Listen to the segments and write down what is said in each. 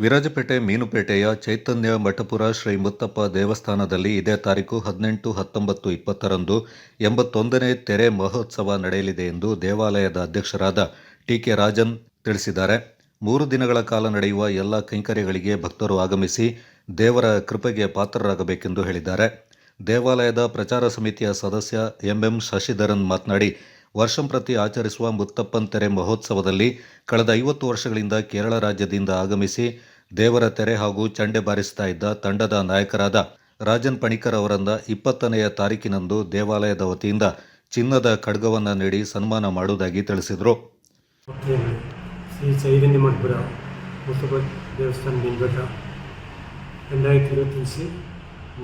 ವಿರಾಜಪೇಟೆ, ಮೀನುಪೇಟೆಯ ಚೈತನ್ಯ ಮಠಪುರ ಶ್ರೀ ಮುತ್ತಪ್ಪ ದೇವಸ್ಥಾನದಲ್ಲಿ ಇದೇ ತಾರೀಕು ಹದಿನೆಂಟು, ಹತ್ತೊಂಬತ್ತು, ಇಪ್ಪತ್ತರಂದು ಎಂಬತ್ತೊಂದನೇ ತೆರೆ ಮಹೋತ್ಸವ ನಡೆಯಲಿದೆ ಎಂದು ದೇವಾಲಯದ ಅಧ್ಯಕ್ಷರಾದ ಟಿ ಕೆ ರಾಜನ್ ತಿಳಿಸಿದ್ದಾರೆ. ಮೂರು ದಿನಗಳ ಕಾಲ ನಡೆಯುವ ಎಲ್ಲ ಕೈಂಕರ್ಯಗಳಿಗೆ ಭಕ್ತರು ಆಗಮಿಸಿ ದೇವರ ಕೃಪೆಗೆ ಪಾತ್ರರಾಗಬೇಕೆಂದು ಹೇಳಿದ್ದಾರೆ. ದೇವಾಲಯದ ಪ್ರಚಾರ ಸಮಿತಿಯ ಸದಸ್ಯ ಎಂಎಂ ಶಶಿಧರನ್ ಮಾತನಾಡಿ ವರ್ಷಂಪ್ರತಿ ಆಚರಿಸುವ ಮುತ್ತಪ್ಪನ್ ತೆರೆ ಮಹೋತ್ಸವದಲ್ಲಿ ಕಳೆದ ಐವತ್ತು ವರ್ಷಗಳಿಂದ ಕೇರಳ ರಾಜ್ಯದಿಂದ ಆಗಮಿಸಿ ದೇವರ ತೆರೆ ಹಾಗೂ ಚಂಡೆ ಬಾರಿಸ್ತಾ ಇದ್ದ ತಂಡದ ನಾಯಕರಾದ ರಾಜನ್ ಪಣಿಕರ್ ಅವರನ್ನ ಇಪ್ಪತ್ತನೆಯ ತಾರೀಕಿನಂದು ದೇವಾಲಯದ ವತಿಯಿಂದ ಚಿನ್ನದ ಖಡ್ಗವನ್ನು ನೀಡಿ ಸನ್ಮಾನ ಮಾಡುವುದಾಗಿ ತಿಳಿಸಿದರು. ಶ್ರೀ ரெண்டாயிரத்தி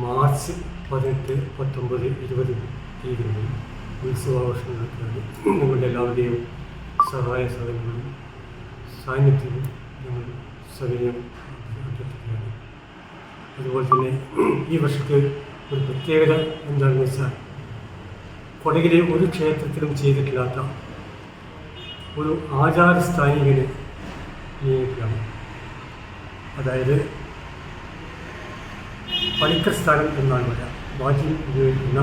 மார்ச் பதினெட்டு இருபது நடக்கிறது சகாய അഭ്യർത്ഥിക്കുകയാണ് അതുപോലെ തന്നെ ഈ വർഷത്തെ ഒരു പ്രത്യേകത എന്താണെന്ന് വെച്ചാൽ കൊടകിലെ ഒരു ക്ഷേത്രത്തിലും ചെയ്തിട്ടില്ലാത്ത ഒരു ആചാരസ്ഥാനികനെ നിയമിക്കണം അതായത് പണിക്കർ സ്ഥാനം എന്നാണ് പറയാം. വാദ്യം ഉപയോഗിക്കുന്ന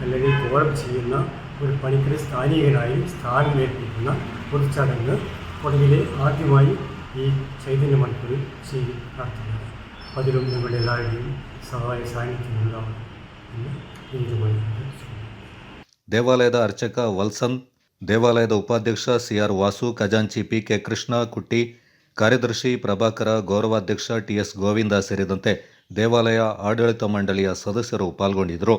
അല്ലെങ്കിൽ കോളം ചെയ്യുന്ന ഒരു പണിക്കർ സ്ഥാനികനായി സ്ഥാനമേൽപ്പിക്കുന്ന ഒരു ചടങ്ങ് കൊടകിലെ ആദ്യമായി ഈ ചൈതന്യ മണിക്കൂറിൽ ചെയ്ത് നടത്തുന്നത് അതിലും നിങ്ങളുടെ എല്ലാവരുടെയും സഹായ സാന്നിധ്യം ഉണ്ടാവണം എന്ന് വിനീതമായി അഭ്യർത്ഥിക്കുന്നു ದೇವಾಲಯದ ಅರ್ಚಕ ವಲ್ಸನ್ ದೇವಾಲಯದ ಉಪಾಧ್ಯಕ್ಷ ಸಿಆರ್ ವಾಸು ಖಜಾಂಚಿ ಪಿಕೆ ಕೃಷ್ಣ ಕುಟ್ಟಿ ಕಾರ್ಯದರ್ಶಿ ಪ್ರಭಾಕರ ಗೌರವಾಧ್ಯಕ್ಷ ಟಿಎಸ್ ಗೋವಿಂದ ಸೇರಿದಂತೆ ದೇವಾಲಯ ಆಡಳಿತ ಮಂಡಳಿಯ ಸದಸ್ಯರು ಪಾಲ್ಗೊಂಡಿದ್ದರು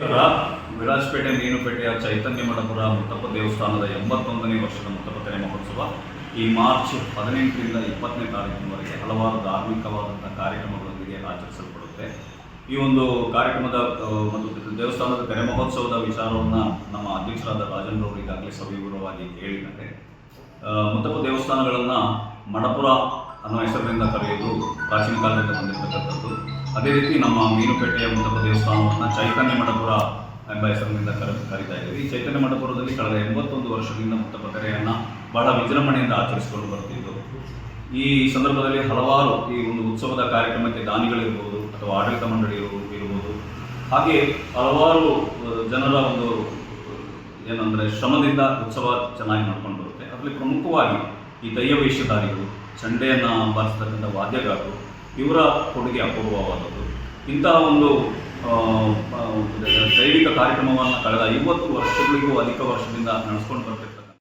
ನಮಸ್ಕಾರ ವಿರಾಜಪೇಟೆ ಮೀನುಪೇಟೆಯ ಚೈತನ್ಯ ಮಠಪುರ ಮುತ್ತಪ್ಪ ದೇವಸ್ಥಾನದ ಎಂಬತ್ತೊಂದನೇ ವರ್ಷದ ಮುತ್ತಪ್ಪ ತೆರೆ ಮಹೋತ್ಸವ ಈ ಮಾರ್ಚ್ ಹದಿನೆಂಟರಿಂದ ಇಪ್ಪತ್ತನೇ ತಾರೀಕಿನವರೆಗೆ ಹಲವಾರು ಧಾರ್ಮಿಕವಾದಂಥ ಕಾರ್ಯಕ್ರಮಗಳೊಂದಿಗೆ ಆಚರಿಸಲ್ಪಡುತ್ತೆ. ಈ ಒಂದು ಕಾರ್ಯಕ್ರಮದ ಮತ್ತು ದೇವಸ್ಥಾನದ ಕರೆ ಮಹೋತ್ಸವದ ವಿಚಾರವನ್ನು ನಮ್ಮ ಅಧ್ಯಕ್ಷರಾದ ರಾಜೇಂದ್ರ ಈಗಾಗಲೇ ಸವಿವರವಾಗಿ ಹೇಳಿದ್ದಾರೆ. ಮತ್ತೊಬ್ಬ ದೇವಸ್ಥಾನಗಳನ್ನು ಮಣಪುರ ಅನ್ನೋ ಹೆಸರಿನಿಂದ ಕರೆಯೋದು ಪ್ರಾಚೀನ ಕಾಲದಿಂದ ಬಂದಿರತಕ್ಕಂಥದ್ದು. ಅದೇ ರೀತಿ ನಮ್ಮ ಮೀನುಪೇಟೆಯ ಮತ್ತೊಬ್ಬ ದೇವಸ್ಥಾನವನ್ನು ಚೈತನ್ಯ ಮಠಪುರ ಎಂಬ ಹೆಸರಿನಿಂದ ಕರೆ ಕರೀತಾ ಇದ್ದೀವಿ. ಈ ಚೈತನ್ಯ ಮಂಟಪುರದಲ್ಲಿ ಕಳೆದ ಎಂಬತ್ತೊಂದು ವರ್ಷದಿಂದ ಮುತ್ತಪ್ಪ ತೆರೆಯನ್ನು ಬಹಳ ವಿಜೃಂಭಣೆಯಿಂದ ಆಚರಿಸಿಕೊಂಡು ಬರ್ತಿದ್ದು. ಈ ಸಂದರ್ಭದಲ್ಲಿ ಹಲವಾರು ಈ ಒಂದು ಉತ್ಸವದ ಕಾರ್ಯಕ್ರಮಕ್ಕೆ ದಾನಿಗಳಿರ್ಬೋದು ಅಥವಾ ಆಡಳಿತ ಮಂಡಳಿ ಇರ್ಬೋದು. ಹಾಗೆ ಹಲವಾರು ಜನರ ಒಂದು ಏನಂದರೆ ಶ್ರಮದಿಂದ ಉತ್ಸವ ಚೆನ್ನಾಗಿ ನಡ್ಕೊಂಡು ಬರುತ್ತೆ. ಅದರಲ್ಲಿ ಪ್ರಮುಖವಾಗಿ ಈ ದೈಯ ವೇಷಧಾರಿಗಳು, ಚಂಡೆಯನ್ನು ಬಾರಿಸ್ತಕ್ಕಂಥ ವಾದ್ಯಗಾರರು, ಇವರ ಕೊಡುಗೆ ಅಪೂರ್ವವಾದದ್ದು. ಇಂತಹ ಒಂದು ದೈವಿಕ ಕಾರ್ಯಕ್ರಮವನ್ನು ಕಳೆದ ಐವತ್ತು ವರ್ಷಗಳಿಗೂ ಅಧಿಕ ವರ್ಷದಿಂದ ನಡೆಸ್ಕೊಂಡು ಬರ್ತಕ್ಕಂಥ